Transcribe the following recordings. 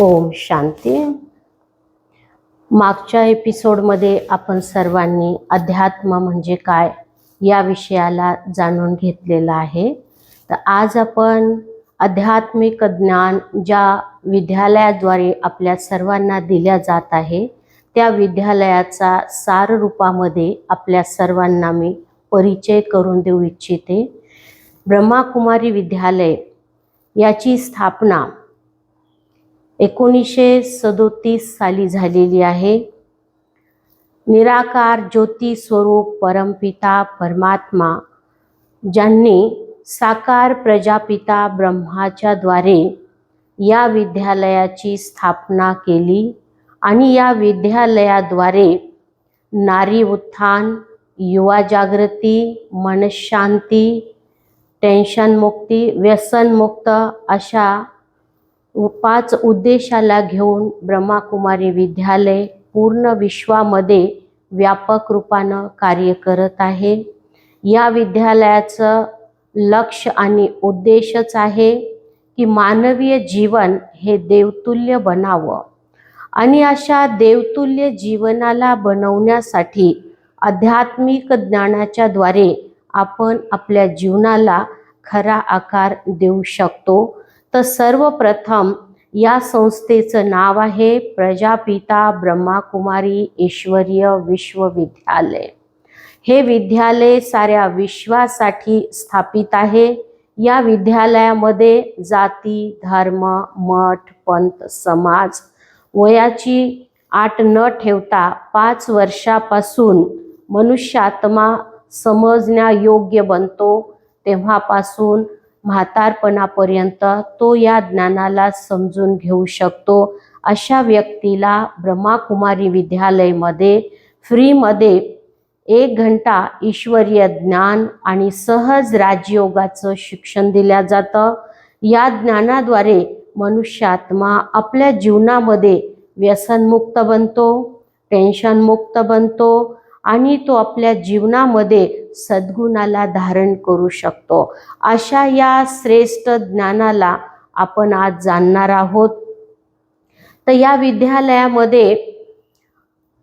ओम शांती. मागच्या एपिसोडमध्ये आपण सर्वांनी अध्यात्म म्हणजे काय या विषयाला जाणून घेतलेलं आहे. तर आज आपण आध्यात्मिक ज्ञान ज्या विद्यालयाद्वारे आपल्या सर्वांना दिल्या जात आहे त्या विद्यालयाचा सार रूपामध्ये आपल्या सर्वांना मी परिचय करून देऊ इच्छिते. ब्रह्माकुमारी विद्यालय याची स्थापना एकोणीसशे सदोतीस साली झालेली आहे. निराकार ज्योती स्वरूप परमपिता परमात्मा ज्यांनी साकार प्रजापिता ब्रह्माच्या द्वारे या विद्यालयाची स्थापना केली आणि या विद्यालयाद्वारे नारी उत्थान युवा जागृती मनशांती टेन्शनमुक्ती व्यसनमुक्त अशा पाच उद्देशाला घेऊन ब्रह्माकुमारी विद्यालय पूर्ण विश्वामध्ये व्यापक रूपानं कार्य करत आहे. या विद्यालयाचं लक्ष आणि उद्देशच आहे की मानवीय जीवन हे देवतुल्य बनावं. आणि अशा देवतुल्य जीवनाला बनवण्यासाठी आध्यात्मिक ज्ञानाच्या द्वारे आपण आपल्या जीवनाला खरा आकार देऊ शकतो. तर सर्वप्रथम या संस्थेचं नाव आहे प्रजापिता ब्रह्माकुमारी ईश्वरीय विश्वविद्यालय. हे विद्यालय साऱ्या विश्वासाठी स्थापित आहे. या विद्यालयामध्ये जाती धर्म मठ पंथ समाज वयाची आट न ठेवता पाच वर्षापासून मनुष्यात्मा समजण्यायोग्य बनतो. तेव्हापासून म्हातारपणापर्यंत तो या ज्ञानाला समजून घेऊ शकतो. अशा व्यक्तीला ब्रह्माकुमारी विद्यालयमध्ये फ्रीमध्ये एक घंटा ईश्वरीय ज्ञान आणि सहज राजयोगाचं शिक्षण दिल्या जातं. या ज्ञानाद्वारे मनुष्यात्मा आपल्या जीवनामध्ये व्यसनमुक्त बनतो टेन्शनमुक्त बनतो आणि तो आपल्या जीवनामध्ये सद्गुणाला धारण करू शकतो. अशा या श्रेष्ठ ज्ञानाला आपण आज जाणणार आहोत. तर या विद्यालयामध्ये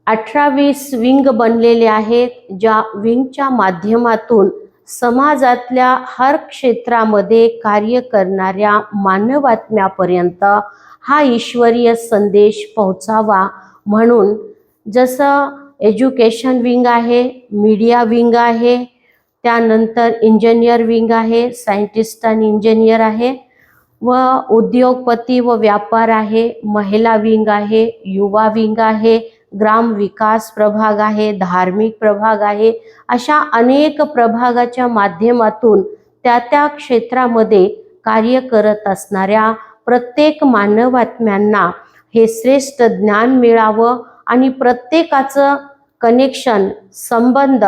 अठरा वीस विंग बनलेले आहेत ज्या विंगच्या माध्यमातून समाजातल्या हर क्षेत्रामध्ये कार्य करणाऱ्या मानवात्म्यापर्यंत हा ईश्वरीय संदेश पोहोचावा म्हणून जसं एज्युकेशन विंग आहे मीडिया विंग आहे त्यानंतर इंजिनियर विंग आहे सायंटिस्ट आणि इंजिनियर आहे व उद्योगपती व व्यापार आहे महिला विंग आहे युवा विंग आहे ग्राम विकास प्रभाग आहे धार्मिक प्रभाग आहे अशा अनेक प्रभागाच्या माध्यमातून त्या त्या क्षेत्रामध्ये कार्य करत असणाऱ्या प्रत्येक मानवात्म्यांना हे श्रेष्ठ ज्ञान मिळावं आणि प्रत्येकाचं कनेक्शन संबंध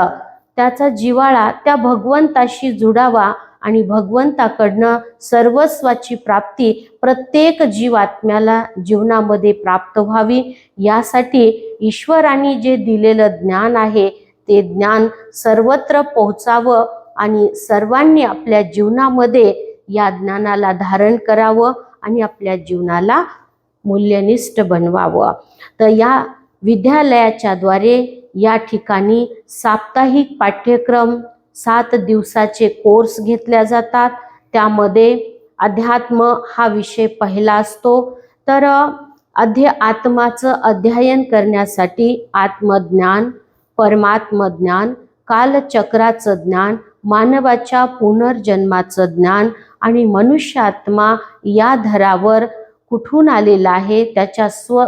त्याचा जिवाळा त्या भगवंताशी जुडावा आणि भगवंताकडनं सर्वस्वाची प्राप्ती प्रत्येक जीवात्म्याला जीवनामध्ये प्राप्त व्हावी. यासाठी ईश्वराने जे दिलेलं ज्ञान आहे ते ज्ञान सर्वत्र पोहोचावं आणि सर्वांनी आपल्या जीवनामध्ये या ज्ञानाला धारण करावं आणि आपल्या जीवनाला मूल्यनिष्ठ बनवावं. तर या विद्यालयाच्या द्वारे या ठिकाणी साप्ताहिक पाठ्यक्रम सात दिवसाचे कोर्स घेतल्या जातात. त्यामध्ये अध्यात्म हा विषय पहिला असतो. तर अध्य आत्माचं अध्ययन करण्यासाठी आत्मज्ञान परमात्मज्ञान कालचक्राचं ज्ञान मानवाच्या पुनर्जन्माचं ज्ञान आणि मनुष्यात्मा या धरावर कुठून आलेला आहे त्याच्या स्व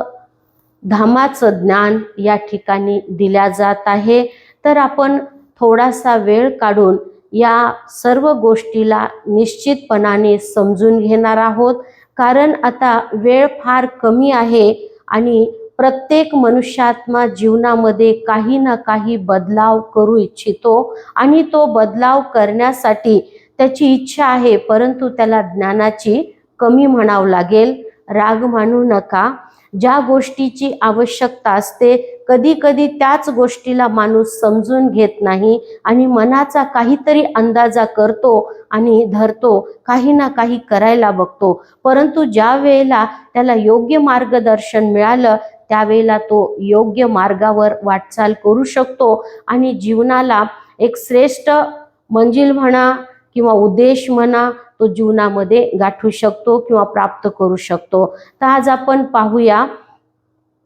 धामाचं ज्ञान या ठिकाणी दिल्या जात आहे. तर आपण थोडासा वेळ काढून या सर्व गोष्टीला निश्चितपणाने समजून घेणार आहोत. कारण आता वेळ फार कमी आहे आणि प्रत्येक मनुष्यात्मा जीवनामध्ये काही ना काही बदलाव करू इच्छितो आणि तो बदलाव करण्यासाठी त्याची इच्छा आहे परंतु त्याला ज्ञानाची कमी म्हणावं लागेल. राग मानू नका. ज्या गोष्टीची आवश्यकता असते कधी कधी त्याच गोष्टीला माणूस समजून घेत नाही आणि मनाचा काहीतरी अंदाजा करतो आणि धरतो काही ना काही करायला बघतो. परंतु ज्या वेळेला त्याला योग्य मार्गदर्शन मिळालं त्यावेळेला तो योग्य मार्गावर वाटचाल करू शकतो आणि जीवनाला एक श्रेष्ठ मंजिल म्हणा किंवा उद्देश म्हणा तो जीवनामध्ये गाठू शकतो किंवा प्राप्त करू शकतो. तर आज आपण पाहूया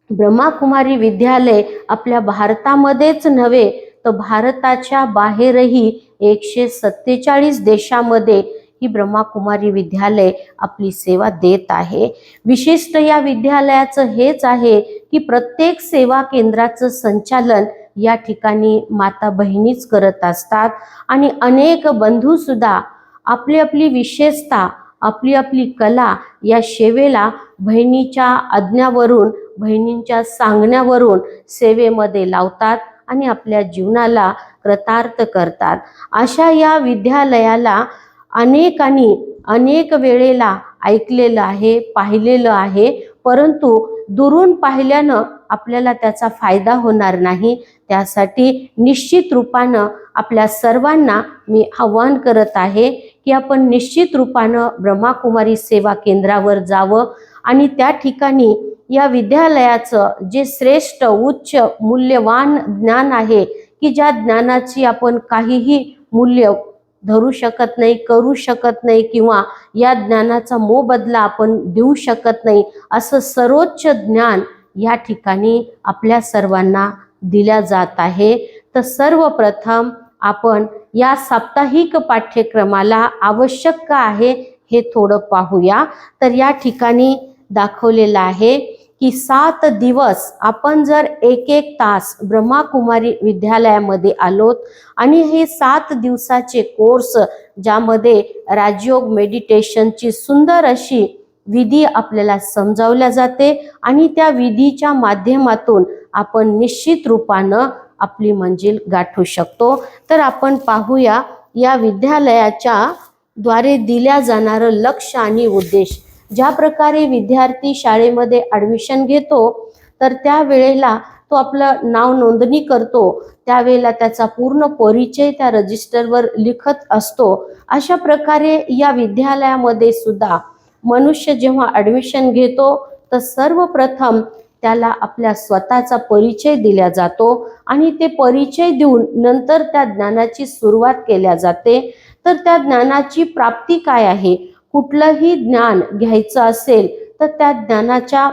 ब्रह्माकुमारी विद्यालय आपल्या भारतामध्येच नव्हे तर भारताच्या बाहेरही एकशे सत्तेचाळीस देशामध्ये ही ब्रह्माकुमारी विद्यालय आपली सेवा देत आहे. विशिष्ट या विद्यालयाचं हेच आहे की प्रत्येक सेवा केंद्राचं संचालन या ठिकाणी माता बहिणीच करत असतात. आणि अनेक बंधू सुद्धा आपली आपली विशेषता आपली आपली कला या सेवेला बहिणीच्या आज्ञावरून बहिणींच्या सांगण्यावरून सेवेमध्ये लावतात आणि आपल्या जीवनाला कृतार्थ करतात. अशा या विद्यालयाला अनेकांनी अनेक वेळेला ऐकलेलं आहे पाहिलेलं आहे परंतु दुरून पाहिल्यानं आपल्याला त्याचा फायदा होणार नाही. त्यासाठी निश्चित रूपानं आपल्या सर्वांना मी आव्हान करत आहे की आपण निश्चित रूपानं ब्रह्माकुमारी सेवा केंद्रावर जावं आणि त्या ठिकाणी या विद्यालयाचं जे श्रेष्ठ उच्च मूल्यवान ज्ञान आहे की ज्या ज्ञानाची आपण काहीही मूल्य धरू शकत नाही करू शकत नाही किंवा या ज्ञानाचा मोबदला आपण देऊ शकत नाही असं सर्वोच्च ज्ञान या ठिकाणी आपल्या सर्वांना दिल्या जात आहे. तर सर्वप्रथम आपण या साप्ताहिक पाठ्यक्रमाला आवश्यक का आहे हे थोडं पाहूया. तर या ठिकाणी दाखवलेलं आहे की सात दिवस आपण जर एक एक तास ब्रह्माकुमारी विद्यालयामध्ये आलोत आणि हे सात दिवसाचे कोर्स ज्यामध्ये राजयोग मेडिटेशनची सुंदर अशी विधी आपल्याला समजावल्या जाते आणि त्या विधीच्या माध्यमातून आपण निश्चित रूपानं आपली मंजिल गाठू शकतो. तर आपण पाहूया या विद्यालयाच्या द्वारे दिल्या जाणारं लक्ष आणि उद्देश. ज्या प्रकारे विद्यार्थी शाळेमध्ये ॲडमिशन घेतो तर त्यावेळेला तो आपलं नाव नोंदणी करतो. त्यावेळेला त्याचा पूर्ण परिचय त्या रजिस्टरवर लिखत असतो. अशा प्रकारे या विद्यालयामध्ये सुद्धा मनुष्य जेव्हा ॲडमिशन घेतो तर सर्वप्रथम त्याला आपल्या स्वतःचा परिचय दिला जातो आणि ते परिचय देऊन नंतर त्या ज्ञानाची सुरुवात केल्या जाते. तर त्या ज्ञानाची प्राप्ती काय आहे? कुठलंही ज्ञान घ्यायचं असेल तर त्या ज्ञानाच्या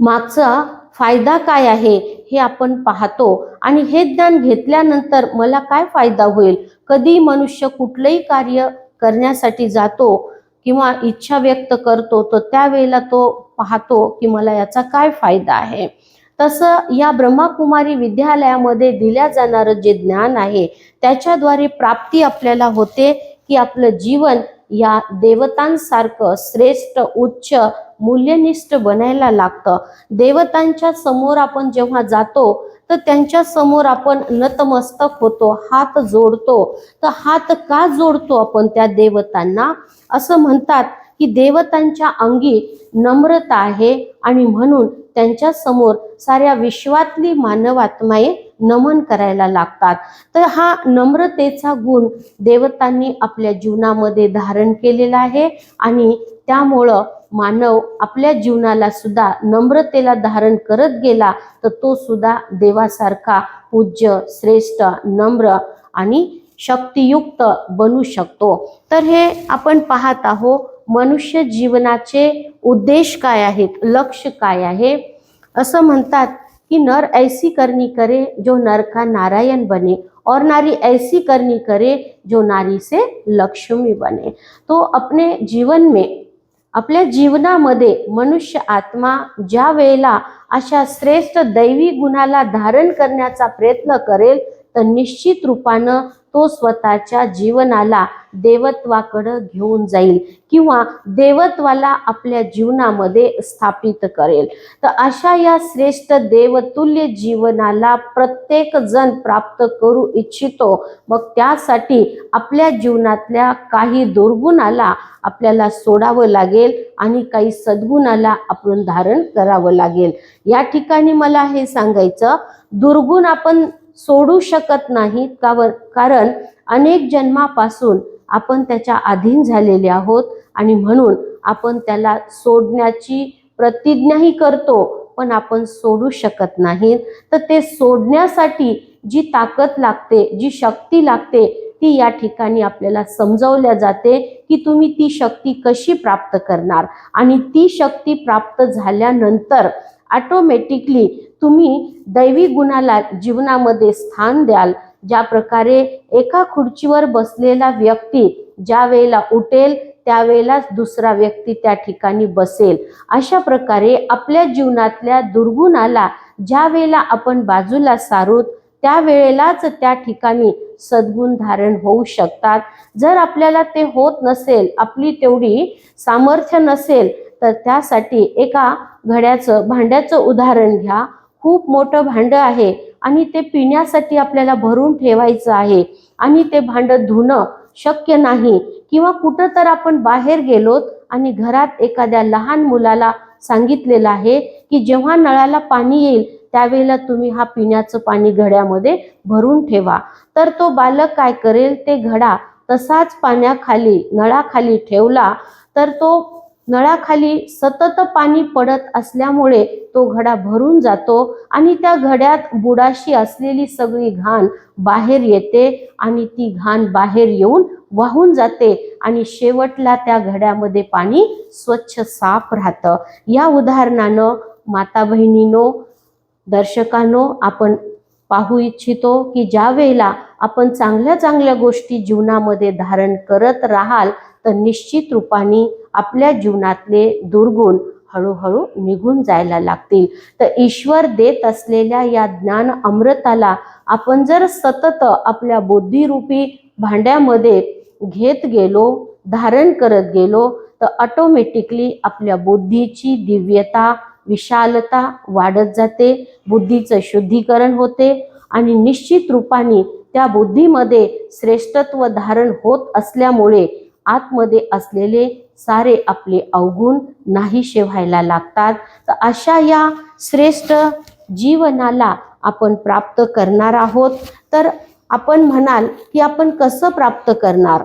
मागचा फायदा काय आहे हे आपण पाहतो. आणि हे ज्ञान घेतल्यानंतर मला काय फायदा होईल? कधी मनुष्य कुठलंही कार्य करण्यासाठी जातो किंवा इच्छा व्यक्त करतो तर त्यावेळेला तो पाहतो की मला याचा काय फायदा आहे. तसं या ब्रह्माकुमारी विद्यालयामध्ये दिल्या जाणारं जे ज्ञान आहे त्याच्याद्वारे प्राप्ती आपल्याला होते की आपलं जीवन या देवतांसारखं श्रेष्ठ उच्च मूल्यनिष्ठ बनायला लागतं. देवतांच्या समोर आपण जेव्हा जातो तर त्यांच्यासमोर आपण नतमस्तक होतो हात जोडतो. तर हात का जोडतो आपण त्या देवतांना? असं म्हणतात की देवतांच्या अंगी नम्रता आहे आणि म्हणून त्यांच्यासमोर साऱ्या विश्वातली मानवात्माये नमन करायला लागतात. तर हा नम्रतेचा गुण देवतांनी आपल्या जीवनामध्ये धारण केलेला आहे आणि त्यामुळं मानव आपल्या जीवनाला सुद्धा नम्रतेला धारण करत गेला तर तो सुद्धा देवासारखा पूज्य श्रेष्ठ नम्र आणि शक्तियुक्त बनू शकतो. तर हे आपण पाहत आहोत मनुष्य जीवनाचे उद्देश काय आहेत लक्ष काय आहे? असं म्हणतात की नर ऐसी करनी करे जो नर का नारायण बने और नारी ऐसी करनी करे जो नारी से लक्ष्मी बने. तो अपने जीवन में आपल्या जीवनामध्ये मनुष्य आत्मा ज्या वेळेला अशा श्रेष्ठ दैवी गुणाला धारण करण्याचा प्रयत्न करेल तर निश्चित रूपानं तो स्वतःच्या जीवनाला देवत्वाकडं घेऊन जाईल किंवा देवत्वाला आपल्या जीवनामध्ये स्थापित करेल. तर अशा या श्रेष्ठ देवतुल्य जीवनाला प्रत्येक जण प्राप्त करू इच्छितो. मग त्यासाठी आपल्या जीवनातल्या काही दुर्गुणाला आपल्याला सोडावं लागेल आणि काही सद्गुणाला आपण धारण करावं लागेल. या ठिकाणी मला हे सांगायचं दुर्गुण आपण सोडू शकत नाही कावर कारण अनेक जन्मापासून आपण त्याच्या अधीन झालेले आहोत आणि म्हणून आपण त्याला सोडण्याची प्रतिज्ञाही करतो पण आपण सोडू शकत नाही तर ते सोडण्यासाठी जी ताकद लागते जी शक्ती लागते ती या ठिकाणी आपल्याला समजवल्या जाते की तुम्ही ती शक्ती कशी प्राप्त करणार. आणि ती शक्ती प्राप्त झाल्यानंतर ऑटोमॅटिकली तुम्ही दैवी गुणाला जीवनामध्ये स्थान द्याल. ज्या प्रकारे एका खुर्चीवर बसलेला व्यक्ती ज्या वेळेला उठेल त्यावेळेलाच दुसरा व्यक्ती त्या ठिकाणी बसेल. अशा प्रकारे आपल्या जीवनातल्या दुर्गुणाला ज्या वेळेला आपण बाजूला सारूत त्यावेळेलाच त्या ठिकाणी सद्गुण धारण होऊ शकतात. जर आपल्याला ते होत नसेल आपली तेवढी सामर्थ्य नसेल तर त्यासाठी एका घड्याचं भांड्याचं उदाहरण घ्या. खूप मोठं भांडं आहे आणि ते पिण्यासाठी आपल्याला भरून ठेवायचं आहे. आणि ते भांडं धुणं शक्य नाही किंवा कुठं तर आपण बाहेर गेलोत आणि घरात एखाद्या लहान मुलाला सांगितलेलं आहे की जेव्हा नळाला पाणी येईल त्यावेळेला तुम्ही हा पिण्याचं पाणी घड्यामध्ये भरून ठेवा. तर तो बालक काय करेल? ते घडा. तसाच पाण्याखाली नळाखाली ठेवला तर तो नळाखाली सतत पाणी पडत असल्यामुळे तो घडा भरून जातो आणि त्या घड्यात बुडाशी असलेली सगळी घाण बाहेर येते आणि ती घाण बाहेर येऊन वाहून जाते आणि शेवटला त्या घड्यामध्ये पाणी स्वच्छ साफ राहतं. या उदाहरणानं माता बहिणीनो दर्शकांनो आपण पाहू इच्छितो की ज्या वेळेला आपण चांगल्या चांगल्या गोष्टी जीवनामध्ये धारण करत राहाल तर निश्चित रूपाने आपल्या जीवनातले दुर्गुण हळूहळू निघून जायला लागतील. तर ईश्वर देत असलेल्या या ज्ञान अमृताला आपण जर सतत आपल्या बुद्धिरूपी भांड्यामध्ये घेत गेलो धारण करत गेलो तर ऑटोमॅटिकली आपल्या बुद्धीची दिव्यता विशालता वाढत जाते बुद्धीचं शुद्धीकरण होते आणि निश्चित रूपाने त्या बुद्धीमध्ये श्रेष्ठत्व धारण होत असल्यामुळे आतमध्ये असलेले सारे आपले अवगुण नाहीशे व्हायला लागतात. तर अशा या श्रेष्ठ जीवनाला आपण प्राप्त करणार आहोत. तर आपण म्हणाल की आपण कसं प्राप्त करणार?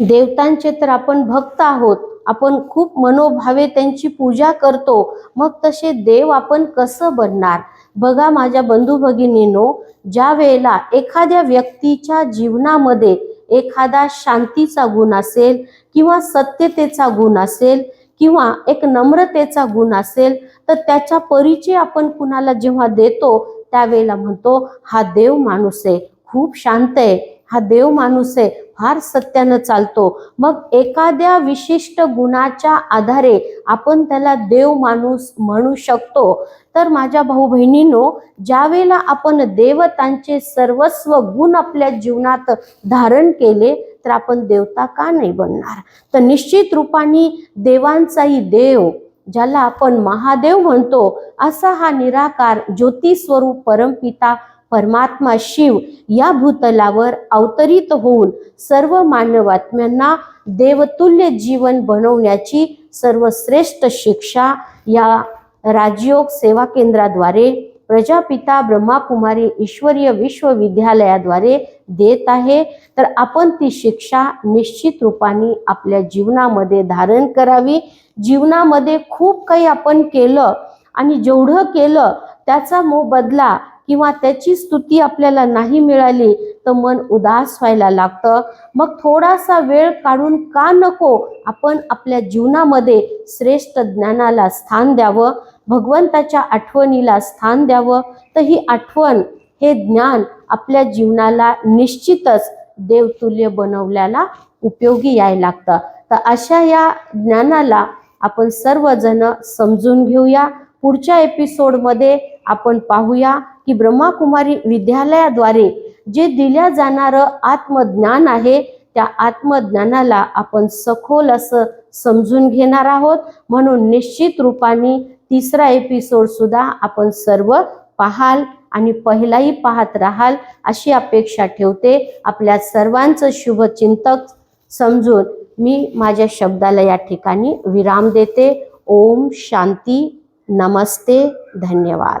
देवतांचे तर आपण भक्त आहोत. आपण खूप मनोभावे त्यांची पूजा करतो. मग तसे देव आपण कसं बनणार? बघा माझ्या बंधू भगिनीनो ज्या वेळेला एखाद्या व्यक्तीच्या जीवनामध्ये एखादा शांतीचा गुण असेल किंवा सत्यतेचा गुण असेल किंवा एक नम्रतेचा गुण असेल तर त्याचा परिचय आपण कुणाला जेव्हा देतो त्यावेळेला म्हणतो हा देव माणूस आहे खूप शांत आहे हा देव माणूस आहे फार सत्यानं चालतो. मग एखाद्या विशिष्ट गुणाच्या आधारे आपण त्याला देव माणूस म्हणू शकतो. तर माझ्या भाऊ बहिणींनो ज्यावेळेला आपण देवतांचे सर्वस्व गुण आपल्या जीवनात धारण केले तर आपण देवता का नाही बनणार? तर निश्चित रूपाने देवांचाही देव ज्याला आपण महादेव म्हणतो असा हा निराकार ज्योतिस्वरूप परमपिता परमात्मा शिव या भूतलावर अवतरित होऊन सर्व मानवात्म्यांना देवतुल्य जीवन बनवण्याची सर्वश्रेष्ठ शिक्षा या राजयोग सेवा केंद्राद्वारे प्रजापिता ब्रह्माकुमारी ईश्वरीय विश्वविद्यालयाद्वारे देत आहे. तर आपण ती शिक्षा निश्चित रूपाने आपल्या जीवनामध्ये धारण करावी. जीवनामध्ये खूप काही आपण केलं आणि जेवढं केलं त्याचा मोबदला किंवा त्याची स्तुती आपल्याला नाही मिळाली तर मन उदास व्हायला लागतं. मग थोडासा वेळ काढून का नको आपण आपल्या जीवनामध्ये श्रेष्ठ ज्ञानाला स्थान द्यावं भगवंताच्या आठवणीला स्थान द्यावं. तर ही आठवण हे ज्ञान आपल्या जीवनाला निश्चितच देवतुल्य बनवल्याला उपयोगी यायला लागतं. तर अशा या ज्ञानाला आपण सर्वजण समजून घेऊया. पुढच्या एपिसोडमध्ये आपण पाहूया की ब्रह्माकुमारी विद्यालयाद्वारे जे दिल्या जाणारं आत्मज्ञान आहे त्या आत्मज्ञानाला आपण सखोल असं समजून घेणार आहोत. म्हणून निश्चित रूपाने तिसरा एपिसोड सुद्धा आपण सर्व पाहाल आणि पहिलाही पाहत राहाल अशी अपेक्षा ठेवते. आपल्या सर्वांचं शुभचिंतक समजून मी माझ्या शब्दाला या ठिकाणी विराम देते. ओम शांती. नमस्ते. धन्यवाद.